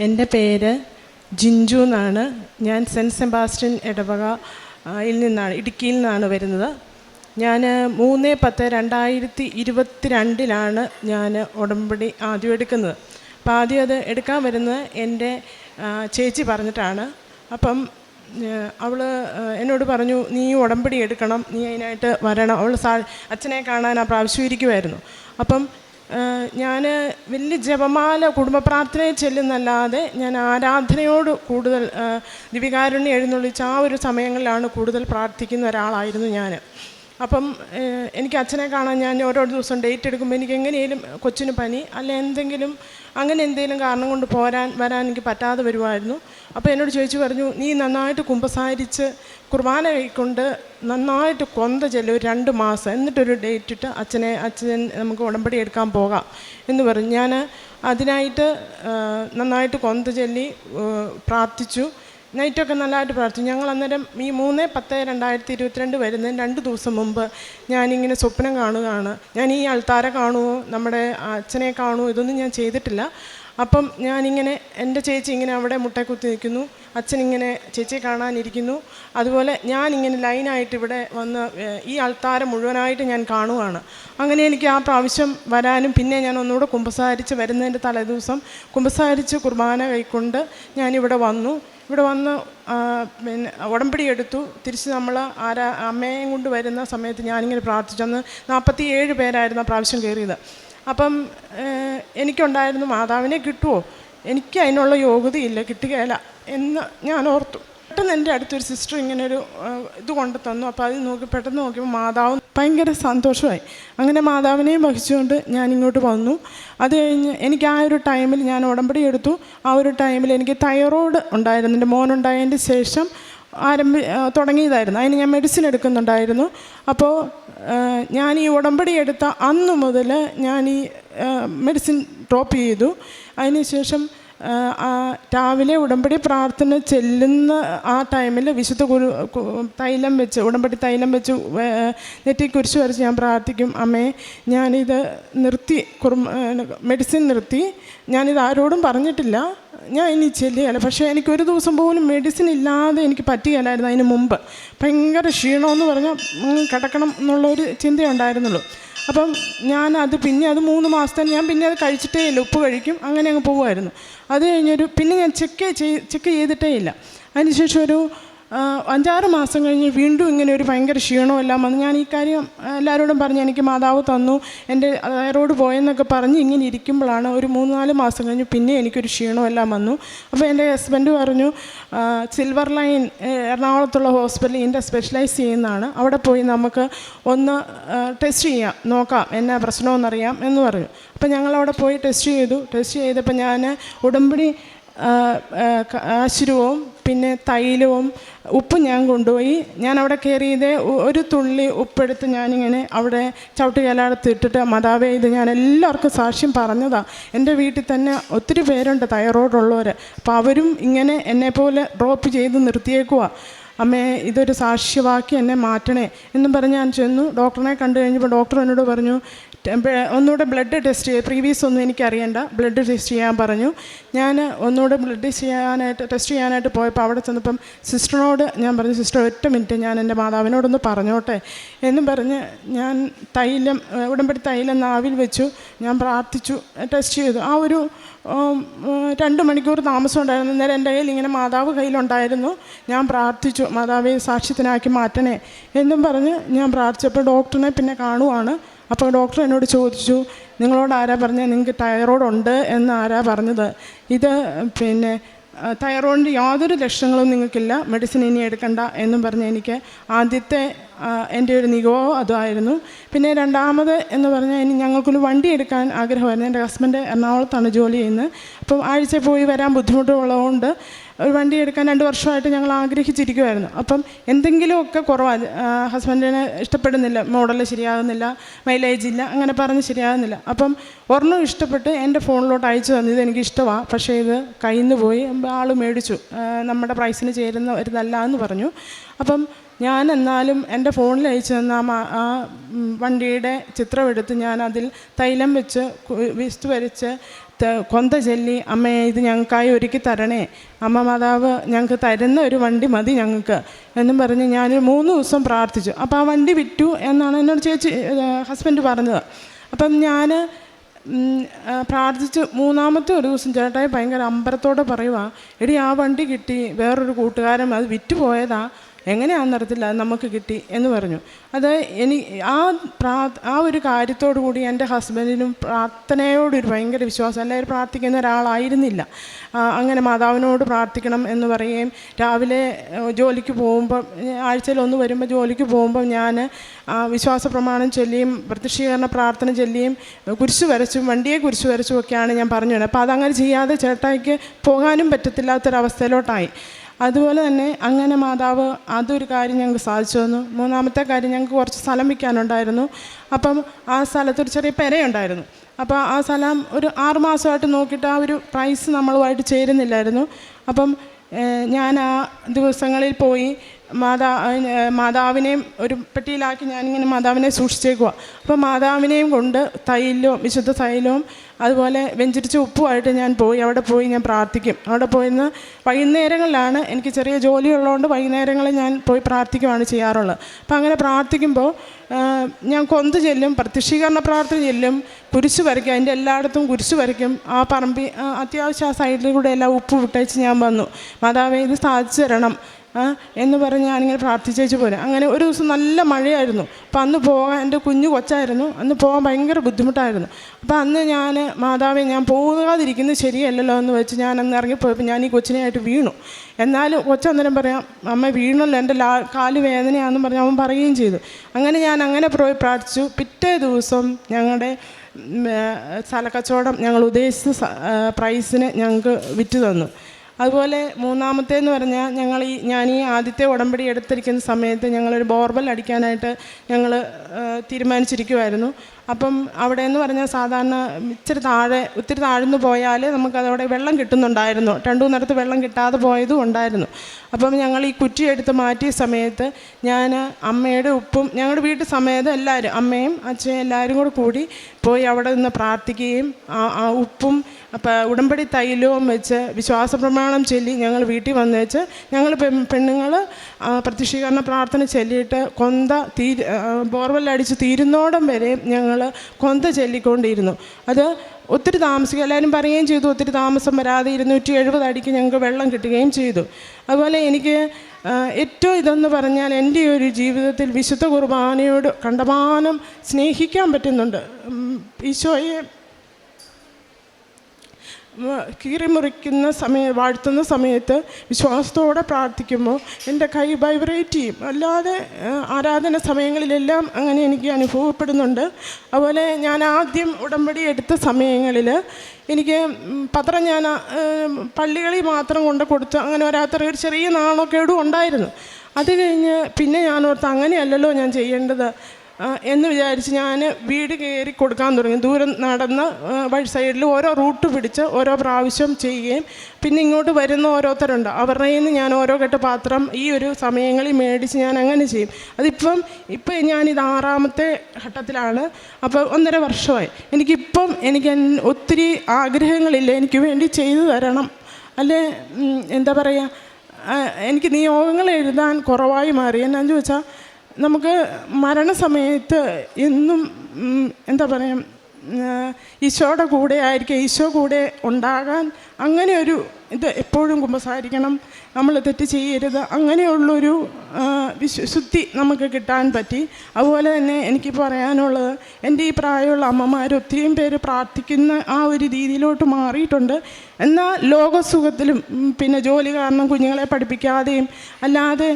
എന്റെ പേര് ജിഞ്ചു എന്നാണ്. ഞാൻ സെന്റ് സെബാസ്റ്റ്യൻ ഇടവക ആ, യിൽ നിന്നാണ് ഇടുക്കിയിൽ നിന്നാണ് വരുന്നത്. ഞാൻ മൂന്ന് പത്ത് രണ്ടായിരത്തി ഇരുപത്തി രണ്ടിലാണ് ഞാൻ ഉടമ്പടി ആദ്യം എടുക്കുന്നത്. അപ്പം ആദ്യം അത് എടുക്കാൻ വരുന്നത് എന്റെ ചേച്ചി പറഞ്ഞിട്ടാണ്. അപ്പം അവൾ എന്നോട് പറഞ്ഞു നീ ഉടമ്പടി എടുക്കണം. നീ അതിനായിട്ട് വരണം. അവൾ സാ അച്ഛനെ കാണാൻ ആ പ്രാവശ്യം ഇരിക്കുമായിരുന്നു അപ്പം ഞാൻ വലിയ ജപമാല കുടുംബ പ്രാർത്ഥനയെ ചെല്ലുന്നല്ലാതെ ഞാൻ ആരാധനയോട് കൂടുതൽ ദിവികാരുണ്യ എഴുന്നള്ളിച്ച ആ ഒരു സമയങ്ങളിലാണ് കൂടുതൽ പ്രാർത്ഥിക്കുന്ന ഒരാളായിരുന്നു ഞാൻ അപ്പം എനിക്ക് അച്ഛനെ കാണാൻ ഞാൻ ഓരോ ദിവസം ഡേറ്റ് എടുക്കുമ്പോൾ എനിക്ക് എങ്ങനെയും കൊച്ചിന് പനി അല്ല എന്തെങ്കിലും അങ്ങനെ എന്തെങ്കിലും കാരണം കൊണ്ട് പോരാൻ വരാൻ എനിക്ക് പറ്റാതെ വരുമായിരുന്നു അപ്പോൾ എന്നോട് ചോദിച്ചു പറഞ്ഞു നീ നന്നായിട്ട് കുമ്പസാരിച്ച് കുർബാന കൈക്കൊണ്ട് നന്നായിട്ട് കൊന്ത ചെല്ലും രണ്ട് മാസം. എന്നിട്ടൊരു ഡേറ്റ് ഇട്ട് അച്ഛനെ അച്ഛൻ നമുക്ക് ഉടമ്പടി എടുക്കാൻ പോകാം. എന്ന് പറഞ്ഞു. ഞാൻ അതിനായിട്ട് നന്നായിട്ട് കൊന്ത ചൊല്ലി പ്രാർത്ഥിച്ചു. നൈറ്റൊക്കെ നല്ലതായിട്ട് പ്രാർത്ഥിച്ചു. ഞങ്ങൾ അന്നേരം ഈ മൂന്ന് പത്ത് രണ്ടായിരത്തി ഇരുപത്തിരണ്ട് വരുന്നതിന് രണ്ട് ദിവസം മുമ്പ് ഞാനിങ്ങനെ സ്വപ്നം കാണുകയാണ്. ഞാൻ ഈ ആൾത്താരെ കാണുമോ നമ്മുടെ അച്ഛനെ കാണുമോ ഇതൊന്നും ഞാൻ ചെയ്തിട്ടില്ല. അപ്പം ഞാനിങ്ങനെ എന്റെ ചേച്ചി ഇങ്ങനെ അവിടെ മുട്ടക്കുത്തി നിൽക്കുന്നു. അച്ഛനിങ്ങനെ ചേച്ചിയെ കാണാനിരിക്കുന്നു. അതുപോലെ ഞാനിങ്ങനെ ലൈനായിട്ട് ഇവിടെ വന്ന് ഈ ആൾത്താരം മുഴുവനായിട്ട് ഞാൻ കാണുവാണ് അങ്ങനെ എനിക്ക് ആ പ്രാവശ്യം വരാനും പിന്നെ ഞാൻ ഒന്നുകൂടെ കുമ്പസാരിച്ച് വരുന്നതിന്റെ തലേദിവസം കുമ്പസാരിച്ച് കുർബാന കൈക്കൊണ്ട് ഞാനിവിടെ വന്നു. ഇവിടെ വന്ന് പിന്നെ ഉടമ്പടി എടുത്തു. തിരിച്ച് നമ്മൾ ആരാ അമ്മയെയും കൊണ്ട് വരുന്ന സമയത്ത് ഞാനിങ്ങനെ പ്രാർത്ഥിച്ചു. അന്ന് നാൽപ്പത്തി ഏഴ് പേരായിരുന്നു പ്രാവശ്യം കയറിയത്. അപ്പം എനിക്കുണ്ടായിരുന്നു മാതാവിനെ കിട്ടുമോ എനിക്ക് അതിനുള്ള യോഗ്യതയില്ല കിട്ടുകയില്ല എന്ന് ഞാൻ ഓർത്തു. പെട്ടെന്ന് എന്റെ അടുത്തൊരു സിസ്റ്റർ ഇങ്ങനെ ഒരു ഇത് കൊണ്ടു തന്നു അപ്പോൾ അത് നോക്കി പെട്ടെന്ന് നോക്കിയപ്പോൾ മാതാവ് ഭയങ്കര സന്തോഷമായി. അങ്ങനെ മാതാവിനെയും വഹിച്ചുകൊണ്ട് ഞാൻ ഇങ്ങോട്ട് വന്നു. അത് കഴിഞ്ഞ് എനിക്ക് ആ ഒരു ടൈമിൽ ഞാൻ ഉടമ്പടി എടുത്തു. ആ ഒരു ടൈമിൽ എനിക്ക് തൈറോയ്ഡ് ഉണ്ടായിരുന്നു. എന്റെ മോനുണ്ടായതിന്റെ ശേഷം ആരംഭി തുടങ്ങിയതായിരുന്നു. അതിന് ഞാൻ മെഡിസിൻ എടുക്കുന്നുണ്ടായിരുന്നു. അപ്പോൾ ഞാൻ ഈ ഉടമ്പടി എടുത്ത അന്ന് മുതൽ ഞാൻ ഈ മെഡിസിൻ ഡ്രോപ്പ് ചെയ്തു. അതിനുശേഷം രാവിലെ ഉടമ്പടി പ്രാർത്ഥന ചെല്ലുന്ന ആ ടൈമിൽ വിശുദ്ധ കുരു തൈലം വെച്ച് ഉടമ്പടി തൈലം വെച്ച് നെറ്റി കുരിശ് വരച്ച് ഞാൻ പ്രാർത്ഥിക്കും. അമ്മേ ഞാനിത് നിർത്തി കുറുമ മെഡിസിൻ നിർത്തി. ഞാനിത് ആരോടും പറഞ്ഞിട്ടില്ല. ഞാൻ ഇനി ചെല്ലുകയാണ്. പക്ഷേ എനിക്ക് ഒരു ദിവസം പോലും മെഡിസിൻ ഇല്ലാതെ എനിക്ക് പറ്റുകയില്ലായിരുന്നു അതിന് മുമ്പ്. ഭയങ്കര ക്ഷീണമെന്ന് പറഞ്ഞാൽ കിടക്കണം എന്നുള്ളൊരു ചിന്തയുണ്ടായിരുന്നുള്ളൂ അപ്പം ഞാൻ അത് പിന്നെ അത് മൂന്ന് മാസത്തെ ഞാൻ പിന്നെ അത് കഴിച്ചിട്ടേ ഇല്ല. ഉപ്പ് കഴിക്കും അങ്ങനെ അങ്ങ് പോകുമായിരുന്നു അത് കഴിഞ്ഞൊരു പിന്നെ ഞാൻ ചെക്ക് ചെക്ക് ചെയ്തിട്ടേ ഇല്ല. അതിനുശേഷം ഒരു അഞ്ചാറ് മാസം കഴിഞ്ഞ് വീണ്ടും ഇങ്ങനെ ഒരു ഭയങ്കര ക്ഷീണവും എല്ലാം വന്നു. ഞാൻ ഈ കാര്യം എല്ലാവരോടും പറഞ്ഞ് എനിക്ക് മാതാവ് തന്നു. എന്റെ അയറോട് പോയെന്നൊക്കെ പറഞ്ഞ് ഇങ്ങനെ ഇരിക്കുമ്പോഴാണ് ഒരു മൂന്ന് നാല് മാസം കഴിഞ്ഞ് പിന്നെ എനിക്കൊരു ക്ഷീണവും എല്ലാം വന്നു. അപ്പോൾ എന്റെ ഹസ്ബൻഡ് പറഞ്ഞു സിൽവർ ലൈൻ എറണാകുളത്തുള്ള ഹോസ്പിറ്റലിൽ ഇതിന്റെ സ്പെഷ്യലൈസ് ചെയ്യുന്നതാണ്. അവിടെ പോയി നമുക്ക് ഒന്ന് ടെസ്റ്റ് ചെയ്യാം. നോക്കാം എന്നാ പ്രശ്നമെന്നറിയാം എന്ന് പറഞ്ഞു. അപ്പോൾ ഞങ്ങളവിടെ പോയി ടെസ്റ്റ് ചെയ്തു. ടെസ്റ്റ് ചെയ്തപ്പോൾ ഞാൻ ഉടമ്പടി ആശുരവും പിന്നെ തൈലവും ഉപ്പ് ഞാൻ കൊണ്ടുപോയി. ഞാൻ അവിടെ കയറിയത് ഒരു തുള്ളി ഉപ്പെടുത്ത് ഞാനിങ്ങനെ അവിടെ ചവിട്ട് കലാടത്ത് ഇട്ടിട്ട് മതാവേ ഇത് ഞാൻ എല്ലാവർക്കും സാക്ഷ്യം പറഞ്ഞതാണ് എന്റെ വീട്ടിൽ തന്നെ ഒത്തിരി പേരുണ്ട് തൈറോയിഡുള്ളവർ അപ്പോൾ അവരും ഇങ്ങനെ എന്നെപ്പോലെ ഡ്രോപ്പ് ചെയ്ത് നിർത്തിയേക്കുവാ. അമ്മേ ഇതൊരു സാക്ഷ്യവാക്കി എന്നെ മാറ്റണേ. എന്നും പറഞ്ഞ് ഞാൻ ചെന്നു. ഡോക്ടറിനെ കണ്ടു കഴിഞ്ഞപ്പോൾ ഡോക്ടർ എന്നോട് പറഞ്ഞു "ടെ- ബെ- ഒന്നുകൂടെ ബ്ലഡ് ടെസ്റ്റ് ചെയ്യാം. പ്രീവിയസ് ഒന്നും എനിക്കറിയണ്ട. ബ്ലഡ് ടെസ്റ്റ് ചെയ്യാൻ പറഞ്ഞു. ഞാൻ ഒന്നുകൂടെ ബ്ലഡ് ചെയ്യാനായിട്ട് ടെസ്റ്റ് ചെയ്യാനായിട്ട് പോയപ്പോൾ അവിടെ ചെന്നപ്പം സിസ്റ്ററിനോട് ഞാൻ പറഞ്ഞു സിസ്റ്റർ ഒറ്റ മിനിറ്റ് ഞാൻ എന്റെ മാതാവിനോടൊന്ന് പറഞ്ഞോട്ടെ. എന്നും പറഞ്ഞ് ഞാൻ തൈലം ഉടമ്പടി തൈലം നാവിൽ വെച്ചു. ഞാൻ പ്രാർത്ഥിച്ചു ടെസ്റ്റ് ചെയ്തു. ആ ഒരു രണ്ട് മണിക്കൂർ താമസം ഉണ്ടായിരുന്നു. നേരെ എന്റെ കയ്യിൽ ഇങ്ങനെ മാതാവ് കയ്യിലുണ്ടായിരുന്നു. ഞാൻ പ്രാർത്ഥിച്ചു മാതാവെ സാക്ഷ്യത്തിനാക്കി മാറ്റണേ. എന്നും പറഞ്ഞ് ഞാൻ പ്രാർത്ഥിച്ചപ്പോൾ ഡോക്ടറിനെ പിന്നെ കാണുവാണ്. അപ്പോൾ ഡോക്ടർ എന്നോട് ചോദിച്ചു നിങ്ങളോട് ആരാ പറഞ്ഞത് നിങ്ങൾക്ക് തൈറോയ്ഡ് ഉണ്ട് എന്ന് ആരാ പറഞ്ഞത്? ഇത് പിന്നെ തൈറോയിഡിന്റെ യാതൊരു ലക്ഷണങ്ങളും നിങ്ങൾക്കില്ല മെഡിസിൻ ഇനി എടുക്കണ്ട എന്നും പറഞ്ഞ് എനിക്ക് ആദ്യത്തെ എന്റെ ഒരു നികവോ അതായിരുന്നു പിന്നെ രണ്ടാമത് എന്ന് പറഞ്ഞാൽ ഇനി ഞങ്ങൾക്കൊരു വണ്ടി എടുക്കാൻ ആഗ്രഹമായിരുന്നു. എന്റെ ഹസ്ബൻഡ് എറണാകുളത്താണ് ജോലി ചെയ്യുന്നത്. അപ്പം ആഴ്ച പോയി വരാൻ ബുദ്ധിമുട്ടുള്ളതുകൊണ്ട് ഒരു വണ്ടി എടുക്കാൻ രണ്ട് വർഷമായിട്ട് ഞങ്ങൾ ആഗ്രഹിച്ചിരിക്കുമായിരുന്നു അപ്പം എന്തെങ്കിലുമൊക്കെ കുറവാണ് ഹസ്ബൻഡിന് ഇഷ്ടപ്പെടുന്നില്ല മോഡൽ ശരിയാകുന്നില്ല മൈലേജ് ഇല്ല അങ്ങനെ പറഞ്ഞ് ശരിയാകുന്നില്ല. അപ്പം ഒരെണ്ണം ഇഷ്ടപ്പെട്ട് എന്റെ ഫോണിലോട്ട് അയച്ചു തന്നു. ഇത് എനിക്ക് ഇഷ്ടമാണ് പക്ഷേ ഇത് കയ്യിൽ നിന്ന് പോയി ആൾ മേടിച്ചു. നമ്മുടെ പ്രൈസിന് ചേരുന്ന ഒരു നല്ല എന്ന് പറഞ്ഞു. അപ്പം ഞാൻ എന്നാലും എന്റെ ഫോണിൽ അയച്ചു തന്ന ആ വണ്ടിയുടെ ചിത്രമെടുത്ത് ഞാൻ അതിൽ തൈലം വെച്ച് വിസ്തു വരച്ച് കൊന്ത ചൊല്ലി അമ്മയെ ഇത് ഞങ്ങൾക്കായി ഒരുക്കി തരണേ. അമ്മ മാതാവ് ഞങ്ങൾക്ക് തരുന്ന ഒരു വണ്ടി മതി ഞങ്ങൾക്ക്. എന്നും പറഞ്ഞ് ഞാനൊരു മൂന്ന് ദിവസം പ്രാർത്ഥിച്ചു. അപ്പോൾ ആ വണ്ടി വിറ്റു എന്നാണ് എന്നോട് ചേച്ചി ഹസ്ബൻഡ് പറഞ്ഞത്. അപ്പം ഞാൻ പ്രാർത്ഥിച്ച്. മൂന്നാമത്തെ ഒരു ദിവസം ചേട്ടായി ഭയങ്കര അമ്പരത്തോടെ പറയുക എടി ആ വണ്ടി കിട്ടി. വേറൊരു കൂട്ടുകാരൻ അത് വിറ്റ് പോയതാ എങ്ങനെയാണെന്ന് അറിയത്തില്ല അത് നമുക്ക് കിട്ടി എന്ന് പറഞ്ഞു. അത് എനി ആ പ്രാ ആ ഒരു കാര്യത്തോടു കൂടി എന്റെ ഹസ്ബൻഡിനും പ്രാർത്ഥനയോടൊരു ഭയങ്കര വിശ്വാസം. എല്ലാവരും പ്രാർത്ഥിക്കുന്ന ഒരാളായിരുന്നില്ല. അങ്ങനെ മാതാവിനോട് പ്രാർത്ഥിക്കണം എന്ന് പറയുകയും രാവിലെ ജോലിക്ക് പോകുമ്പം ആഴ്ചയിൽ ഒന്ന് വരുമ്പോൾ ജോലിക്ക് പോകുമ്പം ഞാൻ വിശ്വാസ പ്രമാണം ചൊല്ലിയും പ്രത്യക്ഷീകരണ പ്രാർത്ഥന ചൊല്ലിയും കുരിശ് വരച്ചും വണ്ടിയെ കുരിശ് വരച്ചും ഒക്കെയാണ് ഞാൻ പറഞ്ഞു അപ്പോൾ അതങ്ങനെ ചെയ്യാതെ ചേട്ടായിക്ക് പോകാനും പറ്റത്തില്ലാത്തൊരവസ്ഥയിലോട്ടായി. അതുപോലെ തന്നെ അങ്ങനെ മാതാവ് അതൊരു കാര്യം ഞങ്ങൾക്ക് സാധിച്ചു തന്നു. മൂന്നാമത്തെ കാര്യം ഞങ്ങൾക്ക് കുറച്ച് സ്ഥലം വിൽക്കാനുണ്ടായിരുന്നു. അപ്പം ആ സ്ഥലത്തൊരു ചെറിയ പെരയുണ്ടായിരുന്നു. അപ്പോൾ ആ സ്ഥലം ഒരു ആറുമാസമായിട്ട് നോക്കിയിട്ട് ആ ഒരു പ്രൈസ് നമ്മളുമായിട്ട് ചേരുന്നില്ലായിരുന്നു. അപ്പം ഞാൻ ആ ദിവസങ്ങളിൽ പോയി മാതാ മാതാവിനെയും ഒരു പെട്ടിയിലാക്കി ഞാനിങ്ങനെ മാതാവിനെ സൂക്ഷിച്ചേക്കുക അപ്പോൾ മാതാവിനെയും കൊണ്ട് തൈലവും വിശുദ്ധ തൈലവും അതുപോലെ വെഞ്ചരിച്ച ഉപ്പുമായിട്ട് ഞാൻ പോയി അവിടെ പോയി ഞാൻ പ്രാർത്ഥിക്കും. അവിടെ പോയിന്ന് വൈകുന്നേരങ്ങളിലാണ് എനിക്ക് ചെറിയ ജോലിയുള്ളതുകൊണ്ട് വൈകുന്നേരങ്ങളിൽ ഞാൻ പോയി പ്രാർത്ഥിക്കുകയാണ് ചെയ്യാറുള്ളത്. അപ്പം അങ്ങനെ പ്രാർത്ഥിക്കുമ്പോൾ ഞാൻ കൊന്ത് ചെല്ലും പ്രത്യക്ഷീകരണ പ്രാർത്ഥന ചെല്ലും കുരിശ് വരയ്ക്കും അതിന്റെ എല്ലായിടത്തും കുരിശ് വരയ്ക്കും. ആ പറമ്പി അത്യാവശ്യം ആ സൈഡിൽ കൂടെ എല്ലാം ഉപ്പ് വിട്ടേച്ച് ഞാൻ വന്നു. മാതാവേ ഇത് സാധിച്ചു തരണം. എന്ന് പറഞ്ഞ് ഞാനിങ്ങനെ പ്രാർത്ഥിച്ചേച്ച് പോരാ അങ്ങനെ ഒരു ദിവസം നല്ല മഴയായിരുന്നു. അപ്പം അന്ന് പോകാൻ എന്റെ കുഞ്ഞു കൊച്ചായിരുന്നു. അന്ന് പോകാൻ ഭയങ്കര ബുദ്ധിമുട്ടായിരുന്നു. അപ്പം അന്ന് ഞാൻ മാതാവെ ഞാൻ പോകാതിരിക്കുന്നത് ശരിയല്ലല്ലോ എന്ന് വെച്ച് ഞാൻ അന്ന് ഇറങ്ങിപ്പോയപ്പോൾ ഞാൻ ഈ കൊച്ചിനെയായിട്ട് വീണു. എന്നാലും കൊച്ചന്നേരം പറയാം അമ്മ വീണല്ലോ എന്റെ ലാ കാൽ വേദനയാണെന്ന് പറഞ്ഞ് അവൻ പറയുകയും ചെയ്തു. അങ്ങനെ ഞാൻ അങ്ങനെ പോയി പ്രാർത്ഥിച്ചു. പിറ്റേ ദിവസം ഞങ്ങളുടെ സ്ഥലക്കച്ചവടം ഞങ്ങൾ ഉദ്ദേശിച്ച പ്രൈസിന് ഞങ്ങൾക്ക് വിറ്റ് തന്നു. അതുപോലെ മൂന്നാമത്തേന്ന് പറഞ്ഞാൽ ഞങ്ങൾ ഈ ഞാൻ ഈ ആദ്യത്തെ ഉടമ്പടി എടുത്തിരിക്കുന്ന സമയത്ത് ഞങ്ങളൊരു ബോർവെൽ അടിക്കാനായിട്ട് ഞങ്ങൾ തീരുമാനിച്ചിരിക്കുമായിരുന്നു അപ്പം അവിടെ എന്ന് പറഞ്ഞാൽ സാധാരണ ഇച്ചിരി താഴെ ഒത്തിരി താഴ്ന്നു പോയാൽ നമുക്കതവിടെ വെള്ളം കിട്ടുന്നുണ്ടായിരുന്നു. രണ്ടു മൂന്നിടത്ത് വെള്ളം കിട്ടാതെ പോയതും ഉണ്ടായിരുന്നു. അപ്പം ഞങ്ങൾ ഈ കുറ്റി എടുത്ത് മാറ്റിയ സമയത്ത് ഞാൻ അമ്മയുടെ ഉപ്പും ഞങ്ങളുടെ വീട്ടിൽ സമേതം എല്ലാവരും അമ്മയും അച്ഛനും എല്ലാവരും കൂടെ കൂടി പോയി അവിടെ നിന്ന് പ്രാർത്ഥിക്കുകയും ആ ഉപ്പും അപ്പം ഉടമ്പടി തൈലവും വെച്ച് വിശ്വാസ പ്രമാണം ചൊല്ലി ഞങ്ങൾ വീട്ടിൽ വന്ന് വെച്ച് ഞങ്ങൾ പെണ്ണുങ്ങൾ പ്രത്യക്ഷീകരണ പ്രാർത്ഥന ചൊല്ലിയിട്ട് കൊന്ത തീ ബോർവെല്ലടിച്ച് തീരുന്നോടം വരെ ഞങ്ങൾ കൊന്ത ചൊല്ലിക്കൊണ്ടിരുന്നു. അത് ഒത്തിരി താമസിക്കുക എല്ലാവരും പറയുകയും ചെയ്തു ഒത്തിരി താമസം വരാതെ ഇരുന്നൂറ്റി എഴുപത് അടിക്ക് ഞങ്ങൾക്ക് വെള്ളം കിട്ടുകയും ചെയ്തു. അതുപോലെ എനിക്ക് ഏറ്റവും ഇതെന്ന് പറഞ്ഞാൽ എന്റെ ഒരു ജീവിതത്തിൽ വിശുദ്ധ കുർബാനയോട് കണ്ടമാനം സ്നേഹിക്കാൻ പറ്റുന്നുണ്ട്. ഈശോയെ കീറിമുറിക്കുന്ന സമയം വാഴ്ത്തുന്ന സമയത്ത് വിശ്വാസത്തോടെ പ്രാർത്ഥിക്കുമ്പോൾ എന്റെ കൈ വൈബ്രേറ്റ് ചെയ്യും. അല്ലാതെ ആരാധന സമയങ്ങളിലെല്ലാം അങ്ങനെ എനിക്ക് അനുഭവപ്പെടുന്നുണ്ട്. അതുപോലെ ഞാൻ ആദ്യം ഉടമ്പടി എടുത്ത സമയങ്ങളിൽ എനിക്ക് പത്രം ഞാൻ പള്ളികളിൽ മാത്രം കൊണ്ട് കൊടുത്തു അങ്ങനെ ഒരാത്ര ഒരു ചെറിയ നാണക്കേടും ഉണ്ടായിരുന്നു. അത് കഴിഞ്ഞ് പിന്നെ ഞാൻ ഓർത്ത് അങ്ങനെയല്ലല്ലോ ഞാൻ ചെയ്യേണ്ടത്. എന്ന് വിചാരിച്ച് ഞാൻ വീട് കയറി കൊടുക്കാൻ തുടങ്ങി. ദൂരം നടന്ന് വഴി സൈഡിൽ ഓരോ റൂട്ട് പിടിച്ച് ഓരോ പ്രാവശ്യം ചെയ്യുകയും പിന്നെ ഇങ്ങോട്ട് വരുന്ന ഓരോരുത്തരുണ്ട്. അവരുടെ നിന്ന് ഞാൻ ഓരോ കെട്ട് പാത്രം ഈ ഒരു സമയങ്ങളിൽ മേടിച്ച് ഞാൻ അങ്ങനെ ചെയ്യും. അതിപ്പം ഇപ്പം ഞാനിത് ആറാമത്തെ ഘട്ടത്തിലാണ്. അപ്പോൾ ഒന്നര വർഷമായി. എനിക്കിപ്പം എനിക്ക് ഒത്തിരി ആഗ്രഹങ്ങളില്ല എനിക്ക് വേണ്ടി ചെയ്തു തരണം. അല്ലേ? എന്താ പറയുക എനിക്ക് നിയോഗങ്ങൾ എഴുതാൻ കുറവായി മാറി. എന്നാന്ന് ചോദിച്ചാൽ നമുക്ക് മരണസമയത്ത് എന്നും എന്താ പറയുക ഈശോയുടെ കൂടെ ആയിരിക്കും ഈശോ കൂടെ ഉണ്ടാകാൻ അങ്ങനെ ഒരു ഇത് എപ്പോഴും കുമ്പസാരിക്കണം. നമ്മൾ തെറ്റ് ചെയ്യരുത്. അങ്ങനെയുള്ളൊരു വിശുദ്ധി വിശു ശുദ്ധി നമുക്ക് കിട്ടാൻ പറ്റി. അതുപോലെ തന്നെ എനിക്ക് പറയാനുള്ളത് എന്റെ ഈ പ്രായമുള്ള അമ്മമാർ ഒത്തിരിയും പേര് പ്രാർത്ഥിക്കുന്ന ആ ഒരു രീതിയിലോട്ട് മാറിയിട്ടുണ്ട്. എന്നാൽ ലോകസുഖത്തിലും പിന്നെ ജോലി കാരണം കുഞ്ഞുങ്ങളെ പഠിപ്പിക്കാതെയും അല്ലാതെ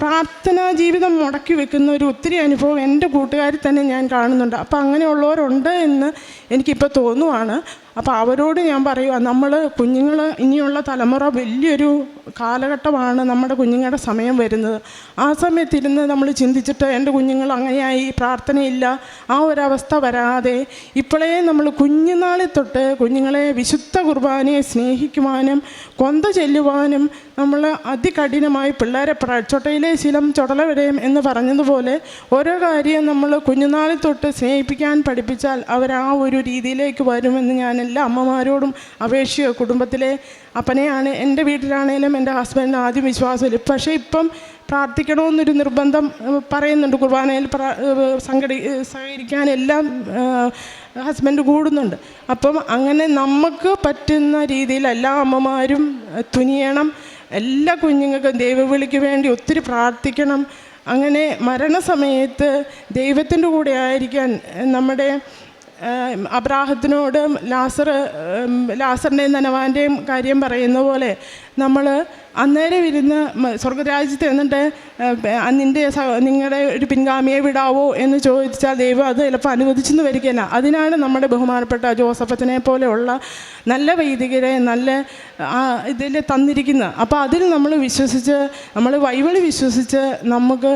പ്രാർത്ഥനാ ജീവിതം മുടക്കി വെക്കുന്ന ഒരു ഒത്തിരി അനുഭവം എന്റെ കൂട്ടുകാരിൽ തന്നെ ഞാൻ കാണുന്നുണ്ട്. അപ്പോൾ അങ്ങനെയുള്ളവരുണ്ട് എന്ന് എനിക്കിപ്പോൾ തോന്നുവാണ്. അപ്പോൾ അവരോട് ഞാൻ പറയുക നമ്മൾ കുഞ്ഞുങ്ങൾ ഇനിയുള്ള തലമുറ വലിയൊരു കാലഘട്ടമാണ് നമ്മുടെ കുഞ്ഞുങ്ങളുടെ സമയം വരുന്നത്. ആ സമയത്തിരുന്ന് നമ്മൾ ചിന്തിച്ചിട്ട് എന്റെ കുഞ്ഞുങ്ങൾ അങ്ങനെയായി പ്രാർത്ഥനയില്ല ആ ഒരവസ്ഥ വരാതെ ഇപ്പോഴേ നമ്മൾ കുഞ്ഞുനാളിൽ തൊട്ട് കുഞ്ഞുങ്ങളെ വിശുദ്ധ കുർബാനയെ സ്നേഹിക്കുവാനും കൊന്ത ചെല്ലുവാനും നമ്മൾ അതികഠിനമായി പിള്ളേരെ ചൊട്ടയിലെ ശീലം ചൊടല വരെയും എന്ന് പറഞ്ഞതുപോലെ ഓരോ കാര്യം നമ്മൾ കുഞ്ഞുനാളിൽ തൊട്ട് സ്നേഹിപ്പിക്കാൻ പഠിപ്പിച്ചാൽ അവർ ആ ഒരു രീതിയിലേക്ക് വരുമെന്ന് ഞാൻ എല്ലാ അമ്മമാരോടും അപേക്ഷിക്കുക കുടുംബത്തിലെ അപ്പനെയാണ് എന്റെ വീട്ടിലാണേലും എന്റെ ഹസ്ബൻഡിന് ആദ്യം വിശ്വാസമില്ല. പക്ഷേ ഇപ്പം പ്രാർത്ഥിക്കണമെന്നൊരു നിർബന്ധം പറയുന്നുണ്ട്. കുർബാനയിൽ സംഘടി സഹകരിക്കാനെല്ലാം ഹസ്ബൻഡ് കൂടുന്നുണ്ട്. അപ്പം അങ്ങനെ നമുക്ക് പറ്റുന്ന രീതിയിൽ എല്ലാ അമ്മമാരും തുനിയണം. എല്ലാ കുഞ്ഞുങ്ങൾക്കും ദൈവവിളിക്ക് വേണ്ടി ഒത്തിരി പ്രാർത്ഥിക്കണം. അങ്ങനെ മരണസമയത്ത് ദൈവത്തിന്റെ കൂടെ ആയിരിക്കാൻ നമ്മുടെ അബ്രാഹത്തിനോട് ലാസർ ലാസറിന്റെയും നനവാന്റെയും കാര്യം പറയുന്ന പോലെ നമ്മൾ അന്നേരം ഇരുന്ന് സ്വർഗരാജ്യത്ത് എന്നിട്ട് നിന്റെ നിങ്ങളുടെ ഒരു പിൻഗാമിയെ വിടാവോ എന്ന് ചോദിച്ചാൽ ദൈവം അത് ചിലപ്പോൾ അനുവദിച്ചെന്ന് വരികയില്ല. അതിനാണ് നമ്മുടെ ബഹുമാനപ്പെട്ട ജോസഫത്തിനെ പോലെയുള്ള നല്ല വൈദികരെ നല്ല ഇതിൽ തന്നിരിക്കുന്നത്. അപ്പോൾ അതിൽ നമ്മൾ വിശ്വസിച്ച് നമ്മൾ ബൈബിൾ വിശ്വസിച്ച് നമുക്ക്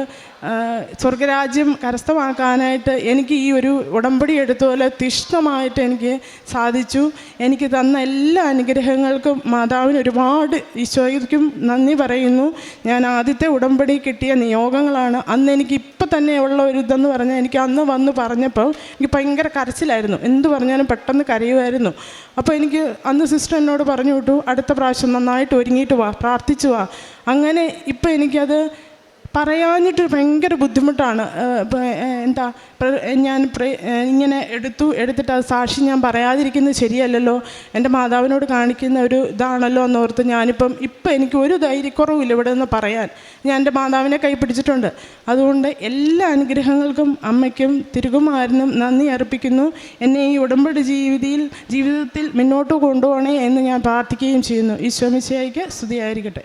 സ്വർഗരാജ്യം കരസ്ഥമാക്കാനായിട്ട് എനിക്ക് ഈ ഒരു ഉടമ്പടി എടുത്തതുപോലെ തിഷ്ണമായിട്ട് എനിക്ക് സാധിച്ചു. എനിക്ക് തന്ന എല്ലാ അനുഗ്രഹങ്ങൾക്കും മാതാവിന് ഒരുപാട് ഈശോയ്ക്കും നന്ദി പറയുന്നു. ഞാൻ ആദ്യത്തെ ഉടമ്പടി കിട്ടിയ നിയോഗങ്ങളാണ്. അന്ന് എനിക്ക് ഇപ്പം തന്നെ ഉള്ള ഒരു ഇതെന്ന് പറഞ്ഞാൽ എനിക്ക് അന്ന് വന്ന് പറഞ്ഞപ്പോൾ എനിക്ക് ഭയങ്കര കരച്ചിലായിരുന്നു. എന്ത് പറഞ്ഞാലും പെട്ടെന്ന് കരയുമായിരുന്നു. അപ്പോൾ എനിക്ക് അന്ന് സിസ്റ്റർ എന്നോട് പറഞ്ഞു വിട്ടു അടുത്ത പ്രാവശ്യം നന്നായിട്ട് ഒരുങ്ങിയിട്ട് വാ പ്രാർത്ഥിച്ചു വാ. അങ്ങനെ ഇപ്പം എനിക്കത് പറയാഞ്ഞിട്ട് ഭയങ്കര ബുദ്ധിമുട്ടാണ്. എന്താ ഞാൻ ഇങ്ങനെ എടുത്തു എടുത്തിട്ട് അത് സാക്ഷി ഞാൻ പറയാതിരിക്കുന്നത് ശരിയല്ലല്ലോ. എന്റെ മാതാവിനോട് കാണിക്കുന്ന ഒരു ഇതാണല്ലോ എന്നോർത്ത് ഞാനിപ്പം ഇപ്പം എനിക്ക് ഒരു ധൈര്യക്കുറവില്ല ഇവിടെ നിന്ന് പറയാൻ. ഞാൻ എന്റെ മാതാവിനെ കൈ പിടിച്ചിട്ടുണ്ട്. അതുകൊണ്ട് എല്ലാ അനുഗ്രഹങ്ങൾക്കും അമ്മയ്ക്കും തിരുകുമാരനും നന്ദി അർപ്പിക്കുന്നു. എന്നെ ഈ ഉടമ്പടി ജീവിതയിൽ ജീവിതത്തിൽ മുന്നോട്ട് കൊണ്ടുപോകണേ എന്ന് ഞാൻ പ്രാർത്ഥിക്കുകയും ചെയ്യുന്നു. ഈശ്വമിശയ്ക്ക് സ്തുതിയായിരിക്കട്ടെ.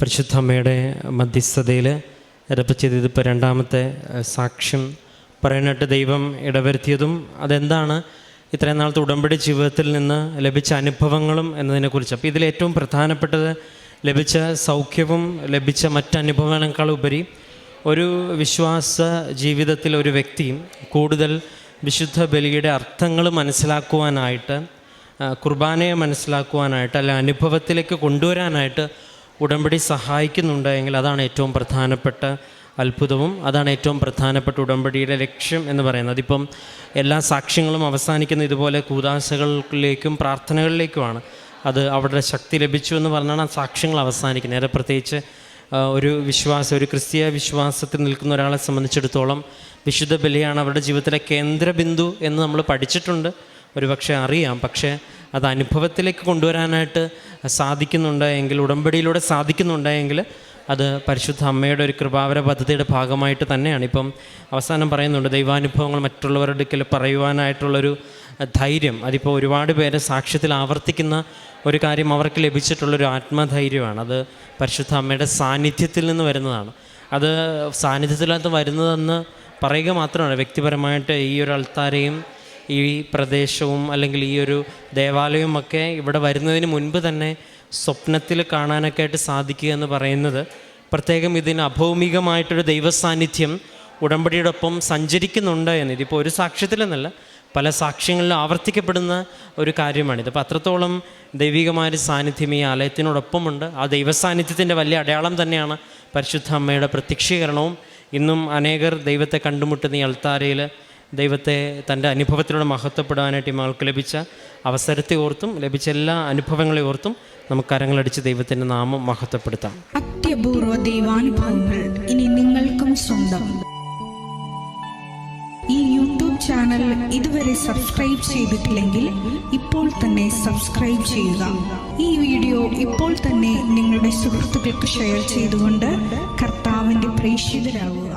പരിശുദ്ധ അമ്മയുടെ മധ്യസ്ഥതയിൽ ഇടപ്പച്ചത് ഇതിപ്പോൾ രണ്ടാമത്തെ സാക്ഷ്യം പറയാനായിട്ട് ദൈവം ഇടവരുത്തിയതും അതെന്താണ്? ഇത്രയും നാളത്തെ ഉടമ്പടി ജീവിതത്തിൽ നിന്ന് ലഭിച്ച അനുഭവങ്ങളും എന്നതിനെക്കുറിച്ച്. അപ്പോൾ ഇതിലേറ്റവും പ്രധാനപ്പെട്ടത് ലഭിച്ച സൗഖ്യവും ലഭിച്ച മറ്റനുഭവങ്ങളെക്കാളുപരി ഒരു വിശ്വാസ ജീവിതത്തിൽ ഒരു വ്യക്തി കൂടുതൽ വിശുദ്ധ ബലിയുടെ അർത്ഥങ്ങൾ മനസ്സിലാക്കുവാനായിട്ട് കുർബാനയെ മനസ്സിലാക്കുവാനായിട്ട് അല്ല അനുഭവത്തിലേക്ക് കൊണ്ടുവരാനായിട്ട് ഉടമ്പടി സഹായിക്കുന്നുണ്ട് എങ്കിൽ അതാണ് ഏറ്റവും പ്രധാനപ്പെട്ട അത്ഭുതവും അതാണ് ഏറ്റവും പ്രധാനപ്പെട്ട ഉടമ്പടിയുടെ ലക്ഷ്യം എന്ന് പറയുന്നത്. അതിപ്പം എല്ലാ സാക്ഷ്യങ്ങളും അവസാനിക്കുന്ന ഇതുപോലെ കൂതാശകളിലേക്കും പ്രാർത്ഥനകളിലേക്കുമാണ്. അത് അവിടെ ശക്തി ലഭിച്ചു എന്ന് പറഞ്ഞാണ് ആ സാക്ഷ്യങ്ങൾ അവസാനിക്കുന്നത്. നേരെ പ്രത്യേകിച്ച് ഒരു വിശ്വാസം ഒരു ക്രിസ്തീയ വിശ്വാസത്തിൽ നിൽക്കുന്ന ഒരാളെ സംബന്ധിച്ചിടത്തോളം വിശുദ്ധ ബലിയാണ് അവരുടെ ജീവിതത്തിലെ കേന്ദ്രബിന്ദു എന്ന് നമ്മൾ പഠിച്ചിട്ടുണ്ട്. ഒരു പക്ഷേ അറിയാം. പക്ഷേ അത് അനുഭവത്തിലേക്ക് കൊണ്ടുവരാനായിട്ട് സാധിക്കുന്നുണ്ട് എങ്കിൽ ഉടമ്പടിയിലൂടെ സാധിക്കുന്നുണ്ട് എങ്കിൽ അത് പരിശുദ്ധ അമ്മയുടെ ഒരു കൃപാവര പദ്ധതിയുടെ ഭാഗമായിട്ട് തന്നെയാണ്. ഇപ്പം അവസാനം പറയുന്നുണ്ട് ദൈവാനുഭവങ്ങൾ മറ്റുള്ളവരുടെ അടുക്കൽ പറയുവാനായിട്ടുള്ളൊരു ധൈര്യം. അതിപ്പോൾ ഒരുപാട് പേരെ സാക്ഷ്യത്തിൽ ആവർത്തിക്കുന്ന ഒരു കാര്യം അവർക്ക് ലഭിച്ചിട്ടുള്ളൊരു ആത്മധൈര്യമാണ്. അത് പരിശുദ്ധ അമ്മയുടെ സാന്നിധ്യത്തിൽ നിന്ന് വരുന്നതാണ്. അത് സാന്നിധ്യത്തിനകത്ത് വരുന്നതെന്ന് പറയുക മാത്രമാണ് വ്യക്തിപരമായിട്ട് ഈ ഒരു അൾത്താരെയും ഈ പ്രദേശവും അല്ലെങ്കിൽ ഈ ഒരു ദേവാലയവും ഒക്കെ ഇവിടെ വരുന്നതിന് മുൻപ് തന്നെ സ്വപ്നത്തിൽ കാണാനൊക്കെ ആയിട്ട് സാധിക്കുക എന്ന് പറയുന്നത്. പ്രത്യേകം ഇതിന് അഭൗമികമായിട്ടൊരു ദൈവസാന്നിധ്യം ഉടമ്പടിയോടൊപ്പം സഞ്ചരിക്കുന്നുണ്ട് എന്ന്. ഇതിപ്പോൾ ഒരു സാക്ഷ്യത്തിലെന്നല്ല പല സാക്ഷ്യങ്ങളിലും ആവർത്തിക്കപ്പെടുന്ന ഒരു കാര്യമാണിത്. അപ്പോൾ അത്രത്തോളം ദൈവികമായൊരു സാന്നിധ്യം ഈ ആലയത്തിനോടൊപ്പമുണ്ട്. ആ ദൈവസാന്നിധ്യത്തിന്റെ വലിയ അടയാളം തന്നെയാണ് പരിശുദ്ധ അമ്മയുടെ പ്രത്യക്ഷീകരണവും. ഇന്നും അനേകർ ദൈവത്തെ കണ്ടുമുട്ടുന്ന ഈ അൾത്താരയിൽ ദൈവത്തെ തന്റെ അനുഭവത്തിലൂടെ മഹത്വപ്പെടാനായിട്ട് ഈ ലഭിച്ച അവസരത്തെ ഓർത്തും ലഭിച്ച എല്ലാ അനുഭവങ്ങളെ ഓർത്തും നമുക്ക് കരങ്ങളടിച്ച് ദൈവത്തിന്റെ നാമം മഹത്വപ്പെടുത്താം. അത്യപൂർവ ദൈവാനുഭവങ്ങൾ ഇനി നിങ്ങൾക്കും സ്വന്തം. ഈ യൂട്യൂബ് ചാനൽ ഇതുവരെ സബ്സ്ക്രൈബ് ചെയ്തിട്ടില്ലെങ്കിൽ ഇപ്പോൾ തന്നെ സബ്സ്ക്രൈബ് ചെയ്യുക. ഈ വീഡിയോ ഇപ്പോൾ തന്നെ നിങ്ങളുടെ സുഹൃത്തുക്കൾക്ക് ഷെയർ ചെയ്തുകൊണ്ട് കർത്താവിന്റെ പ്രേക്ഷിതരാകുക.